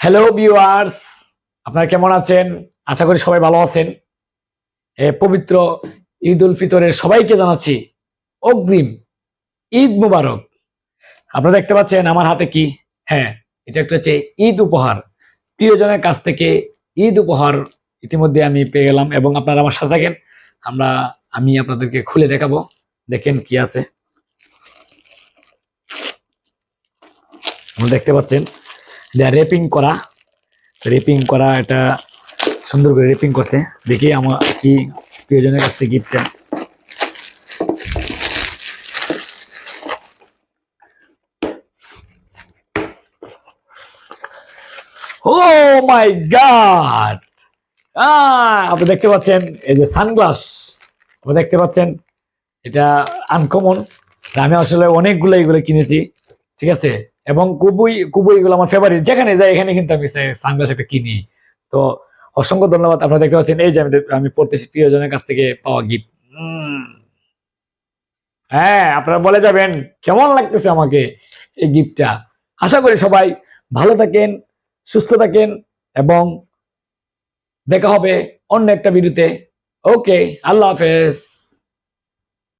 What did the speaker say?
Hello viewers আপনারা কেমন আছেন? আশা করি সবাই ভালো আছেন। পবিত্র ঈদ উল ফিতরের সবাইকে জানাচ্ছি অগ্রিম ঈদ মুবারক। আপনারা দেখতে পাচ্ছেন আমার হাতে কি? হ্যাঁ এটা একটা হচ্ছে ঈদ উপহার। প্রিয়জনের কাছ থেকে ঈদ উপহার ইতিমধ্যে আমি পেয়ে গেলাম এবং আপনারা আমার সাথে থাকেন। আমরা, আমি আপনাদেরকে খুলে দেখাবো। দেখেন কি আছে। দেখতে পাচ্ছেন যা রেপিং করা রেপিং করা এটা সুন্দর করে রেপিং করছে। দেখি আমার কি প্রিয়জনের কাছ থেকে গিফট ও মাই গড! আপনি দেখতে পাচ্ছেন এই যে সানগ্লাস। আপনি দেখতে পাচ্ছেন, এটা আনকমন আমি আসলে অনেকগুলো এগুলো কিনেছি, ঠিক আছে? এবং কুবুই কুবুই এগুলো আমার ফেভারিট যেখানে যাই, এখানে কিন্তু আমি সানগ্লাস একটা কিনি। তো অসংখ্য ধন্যবাদ, আপনারা দেখতে পাচ্ছেন, এই যে আমি আমি পড়তেছি প্রিয়জনের কাছ থেকে পাওয়া গিফট হ্যাঁ আপনারা বলে যাবেন, কেমন লাগতেছে আমাকে এই গিফটটা আশা করি সবাই ভালো থাকেন, সুস্থ থাকেন, এবং দেখা হবে অন্য একটা ভিডিওতে ওকে আল্লাহ হাফেজ।